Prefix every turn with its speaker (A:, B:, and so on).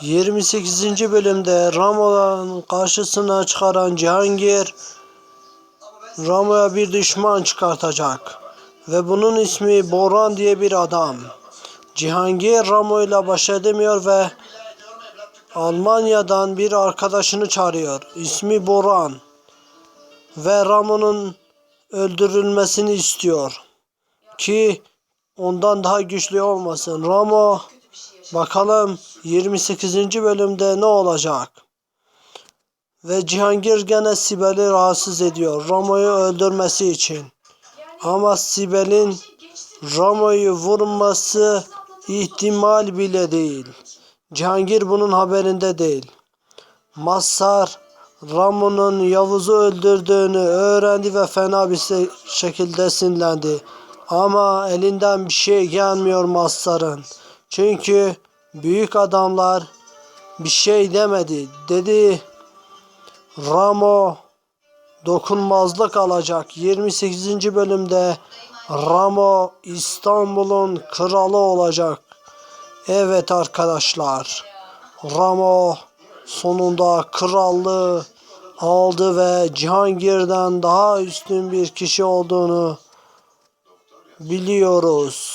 A: 28. bölümde Ramo'nun karşısına çıkaran Cihangir Ramo'ya bir düşman çıkartacak. Ve bunun ismi Boran diye bir adam. Cihangir Ramo ile baş edemiyor ve Almanya'dan bir arkadaşını çağırıyor. İsmi Boran. Ve Ramo'nun öldürülmesini istiyor. Ki ondan daha güçlü olmasın. Ramo bakalım 28. bölümde ne olacak? Ve Cihangir gene Sibel'i rahatsız ediyor. Ramo'yu öldürmesi için. Ama Sibel'in Ramo'yu vurması ihtimal bile değil. Cihangir bunun haberinde değil. Mazhar Ramo'nun Yavuz'u öldürdüğünü öğrendi ve fena bir şekilde sinirlendi. Ama elinden bir şey gelmiyor Mazhar'ın. Çünkü büyük adamlar bir şey demedi. Dedi Ramo dokunmazlık alacak. 28. bölümde Ramo İstanbul'un kralı olacak. Evet arkadaşlar. Ramo sonunda krallığı aldı ve Cihangir'den daha üstün bir kişi olduğunu biliyoruz.